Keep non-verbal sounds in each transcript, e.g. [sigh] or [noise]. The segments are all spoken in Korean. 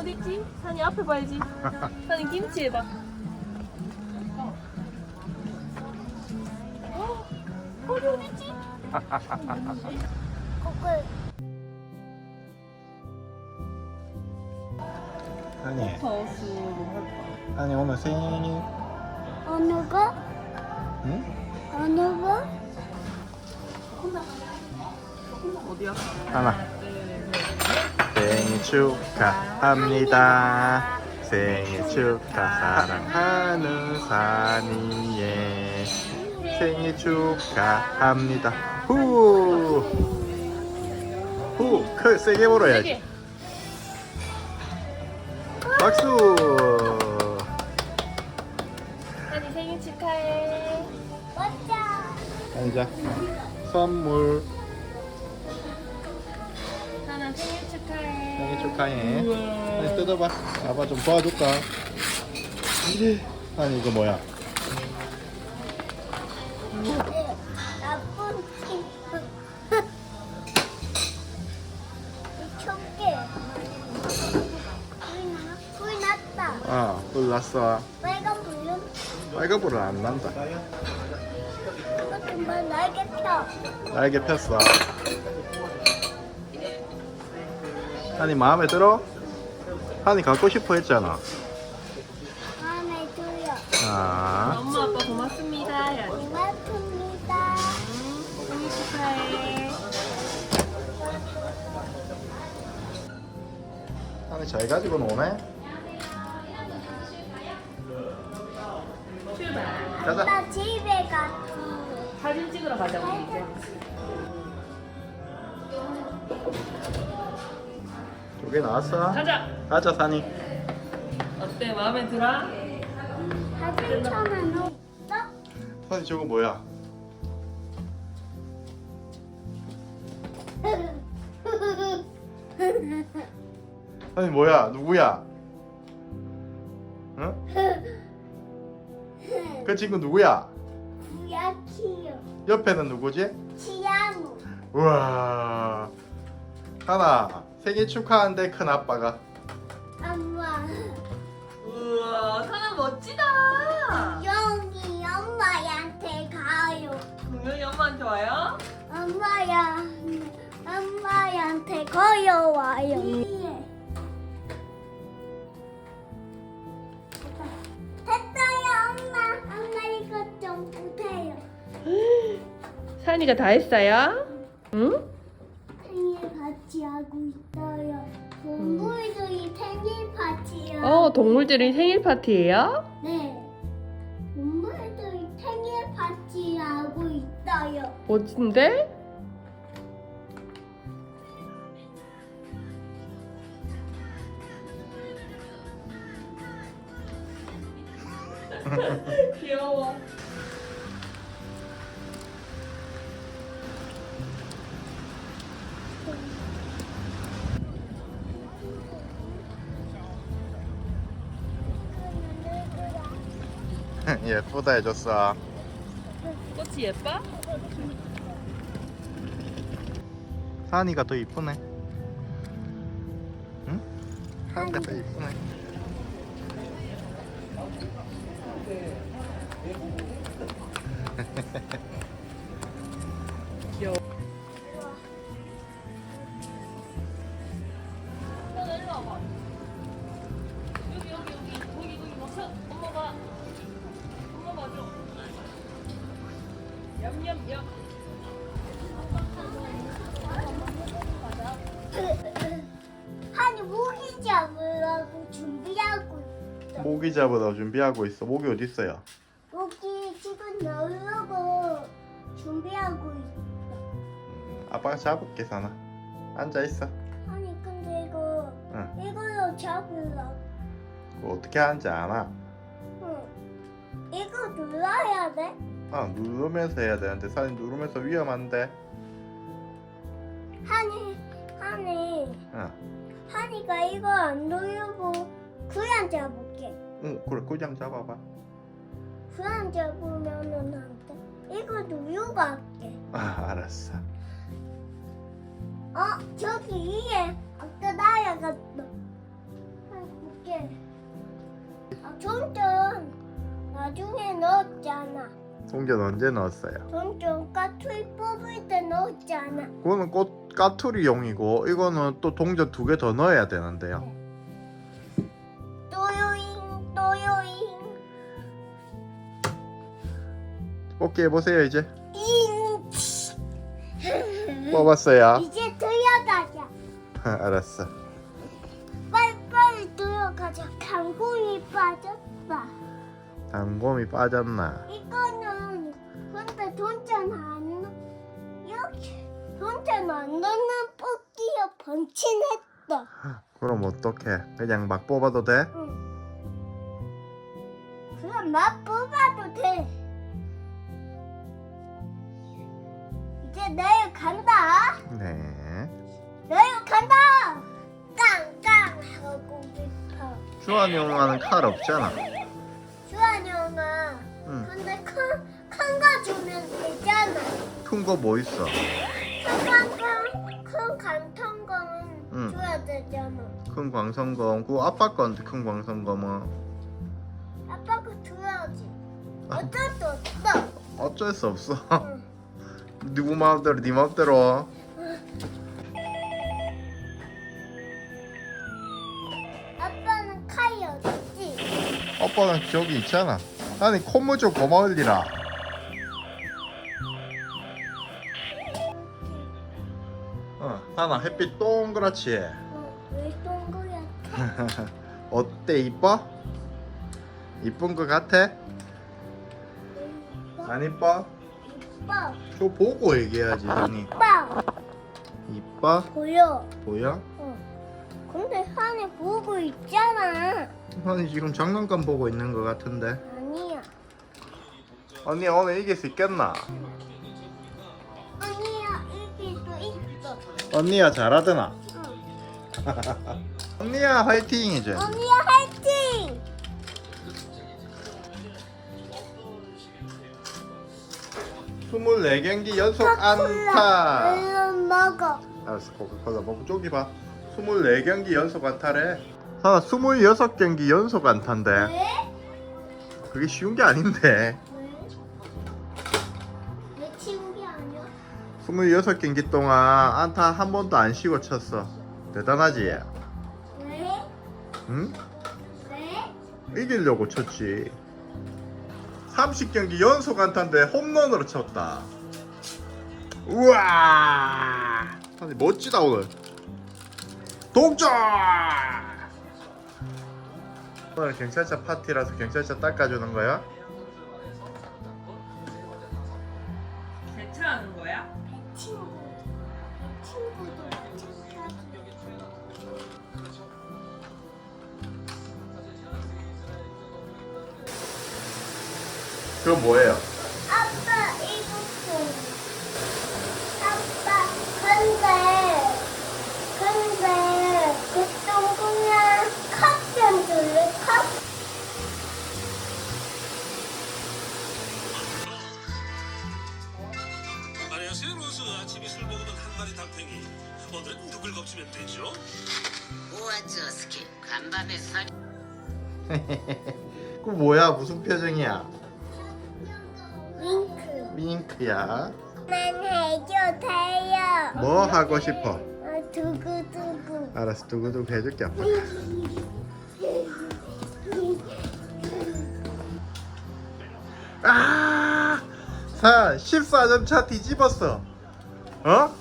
어딨지? 산이 앞에 봐야지. 산이 김치 해봐. 어? 거기 어딨지? 거기 아니. 아니 오늘 생일, 어느 거? 응? 어느 거? 어디야? 하나. 생일 축하합니다. 생일 축하 사랑하는 산이의 생일 축하합니다. 후. 후. 크 세게 불어야지. 박수. 산이 생일 축하해. 맞자. 앉아. 선물. 생일 축하해. 생일 축하해. 우와. 아니 뜯어봐. 아빠 좀 도와줄까? 아니 이거 뭐야? 나쁜 친구. 이쪽에 불 나? 불 났다. 아, 불 났어. 빨간 불은 빨간 불은 안 난다. 이거 정말 날개 펴. 날개 폈어. 한이 마음에 들어? 한이 갖고 싶어 했잖아. 마음에 들어. 아, 엄마 아빠 고맙습니다. 야. 고맙습니다. 생일 축하해. 한이 잘 가지고 노네. 출발. 가자. 나 집에 갔지. 사진 찍으러 가자 우리 이제. 두개 나왔어. 가자. 가자, 산이. 어때 마음에 들어? 사진 촬영 없어? 산이 저거 뭐야? 산이 뭐야? 누구야? 응? 그 친구 누구야? 뭐야 키요? 옆에는 누구지? 치아무. 우와. 하나 생일 축하한데 큰 아빠가. 엄마. 우와 산아 멋지다. 여기 엄마한테 가요. 분명히 엄마한테 와요? 엄마야, 엄마한테 걸어와요. 됐어요, 엄마. 엄마 이거 좀 보세요. [gasps] 산이가 다 했어요? 응? 생일 파티 하고 있어요. 동물들이 생일 파티요. 어 동물들이 생일 파티예요? 네. 동물들이 생일 파티 하고 있어요. 멋진데? [laughs] 귀여워. [laughs] 예쁘다 해줬어. 꽃이 예뻐? 산이가 더 이쁘네. 응? 산이가 더 이쁘네. [laughs] 귀여워. 모기 잡으러 준비하고 있어. 모기 어디 있어요? 모기 지금 넣으려고 준비하고 있어. 아빠가 잡을게 사나. 앉아 있어. 아니 근데 이거 응. 이걸로 잡으려고. 그거 어떻게 하는지 알아? 응. 이거 눌러야 돼? 아 누르면서 해야 되는데 산이 누르면서 위험한데. 한이 한이 응. 한이가 이거 안 누르고 그냥 잡을게. 응, 그래 그냥 잡아봐. 그냥 잡으면은 안 돼. 이거 우유가 할게. 아, 알았어. 어, 저기 위에 아까 날아갔다. 볼게. 아, 종종 나중에 넣었잖아. 송견 언제 넣었어요? 종종 까투리 뽑을 때 넣었잖아. 그거는 꽃 까투리용이고 이거는 또 동전 두 개 더 넣어야 되는데요. 네. 또요잉 뽑기 해보세요 이제. 잉. [laughs] 뽑았어요. 이제 들어가자. [laughs] 알았어. 빨리빨리 들어가자. 강공이 빠졌다. 단곰이 빠졌나? 이거는 근데 돈전 안 넣. 이렇게 돈전 안 넣는 뽑기가 번친했다. 그럼 어떡해? 그냥 막 뽑아도 돼? 응. 나 뽑아도 돼. 이제 내일 간다. 네. 내일 간다. 깡깡 하고 싶어. 주한이 형아는 칼 없잖아. 주한이 형아. 응. 근데 큰 큰거 주면 되잖아. 큰 거 뭐 있어? 큰큰 간통거는 응. 줘야 되잖아. 큰 광선검. 그 아빠 건데 큰 광선검은. 어쩔 수 없어. 어쩔 수 없어. 응. [laughs] 누구 마음대로 네 마음대로. 아빠는 칼이 어딨지? 아빠는 저기 있잖아. 아니 콧물 좀 고마울 리라. 어, 하나 햇빛 동그랗지. 어, 왜 동그랗게? [laughs] 어때 이뻐? 이쁜 거 같아? 안 이뻐? 이뻐. 저 보고 얘기해야지 형이. 이뻐. 이뻐? 보여. 보여? 어. 근데 산에 보고 있잖아. 형이 지금 장난감 보고 있는 거 같은데. 아니야. 언니 오늘 이길 수 있겠나? 아니야. 이게 또 있어. 언니야 잘하더나. 응. [laughs] 언니야 화이팅 이제. 언니야 화이팅! 24경기 연속 안타. 얼른 먹어. 알았어 코카콜라 먹고 저기 봐 24경기 연속 안타래 하나 26경기 연속 안타인데 왜? 그게 쉬운 게 아닌데 왜? 왜 치운 게 아니야? 26경기 동안 안타 한 번도 안 쉬고 쳤어 대단하지? 왜? 응? 왜? 이기려고 쳤지 30경기 연속 안타인데 홈런으로 쳤다. 우와! 아니 멋지다 오늘. 동점! 오늘 경찰차 파티라서 경찰차 닦아주는 거야? 그건 뭐예요? 아빠 이거 좀. 아빠 근데 근데 그 동그란 컵좀 줄래 컵? 안녕하세요 로스 아침 이술 먹으면 한 마리 달팽이 오늘은 누굴 겁주면 되죠? 우아저스키 간밤에 살 [laughs] 그 뭐야 무슨 표정이야? 윙크. 윙크야 난 해줘 돼요. 뭐 하고 싶어? 어, 두구두구. 알았어 두구두구 해줄게 아빠 아! 사 14점 차 뒤집었어 어?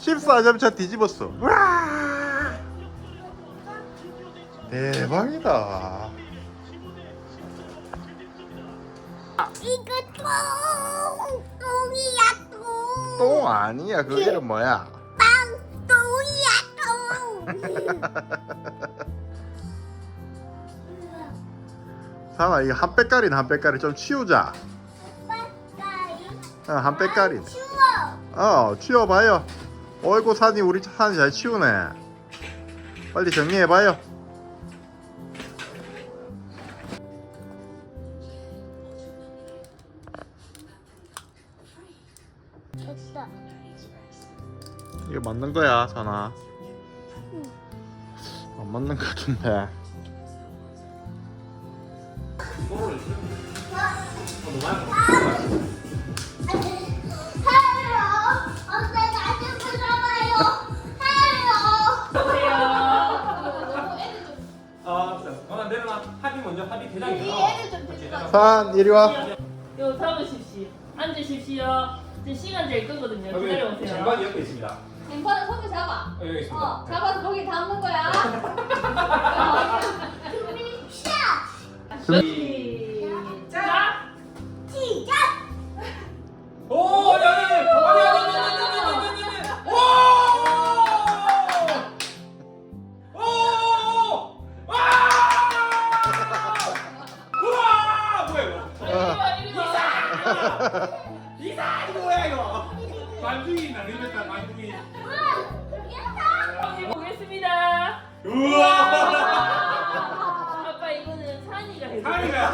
14점 차 뒤집었어 와! 대박이다 이거 똥 똥이야 똥. 똥 아니야 그 이름 뭐야 빵 똥이야 똥. 사나 이거 한 빼까리는 한 빼까리 좀 치우자. 어, 한 빼까리 추워. 어 치워봐요 어이구 산이 우리 산이 잘 치우네 빨리 정리해봐요 이게 맞는 거야 산아 안 맞는 거 같은데. 아, 어, 내려놔. 먼저 대장이. 산 이리 와. 요 잡으십시오. 앉으십시오. 이제 시간 될 거거든요. 여기 기다려보세요. 장관이 옆에 있습니다. 왼팔은 손을 잡아. 여기 있습니다. 어, 잡아서 거기 담는 거야. [laughs] 준비 시작. 시작. 만둥이 날리겠다 만둥이. 한번 해보겠습니다. 우와! 아빠 이거는 산이가 해줘. 하니가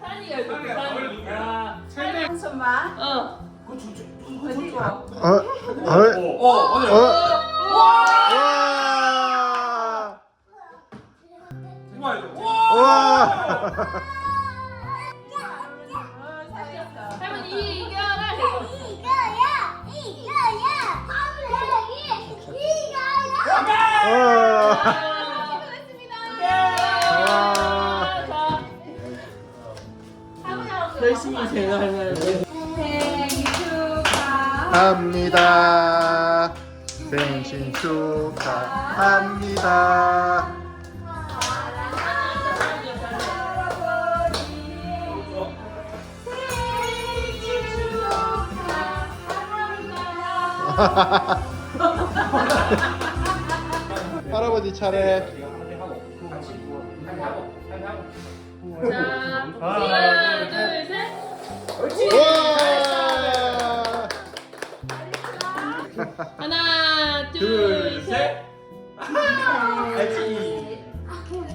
산이가 해줘. 산이가 뭘 산이. 누구야? 아, 최대. 손만. 어. 어디 봐. 어, 어, 오, 어, 오늘 어. 와. 이거. 와. 생일 축하. 합니다. 생신 축하합니다. 할아버지 차례. 자. 와! 하나, 둘, 둘, 셋. 셋. 알지.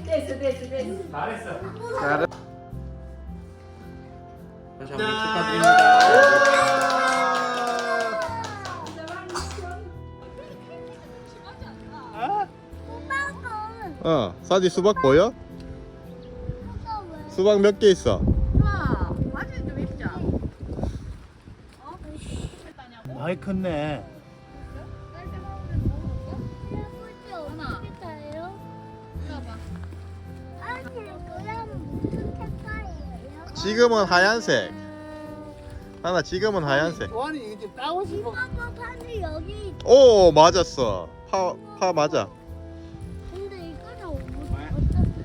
됐어, 됐어, 됐어. 잘했어. 잘- 다시 한번 축하드립니다. 오빠는 어, 사디 수박 보여? 수박 몇 개 있어? 와, 완전 좀 입자. 많이 컸네. 할아버지 어떻게 타요? 아니 그럼 무슨 색깔이에요? 지금은 하얀색. 하나 지금은 하얀색. 완이 이제 따고 싶어. 아빠 판이 여기 있- 오, 맞았어. 파, 파 맞아. 근데 이거는 어떤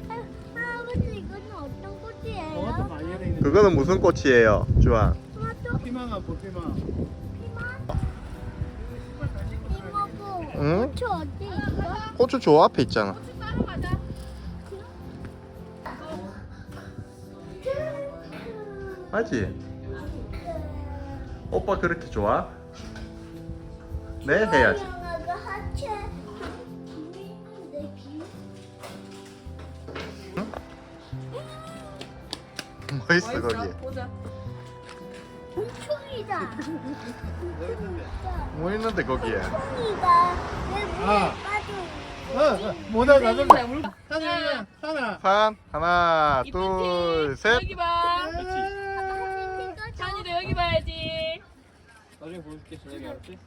할- 할아버지 이거는 어떤 꽃이에요? 많이 있는 그거는 무슨 꽃이에요, 주아? 토마토 피망아 볼피망. 피망 응? 고추 어디 있어? 고추 저 앞에 있잖아. 맞지? 오빠 그렇게 좋아? 네, 해야지. 하체. 뭐 있어, 거기? 보자. 곤충이다. 뭐 있는데, 거기에? 곤충이다. 내 물에 아. 빠져. 어, 어, 모자 나좀 하나, 하나. 산, 하나, 둘, 팀, 셋. 여기 봐. 그렇지. 산이도 여기 봐야지. 나중에 보여줄게 저녁에 알았지?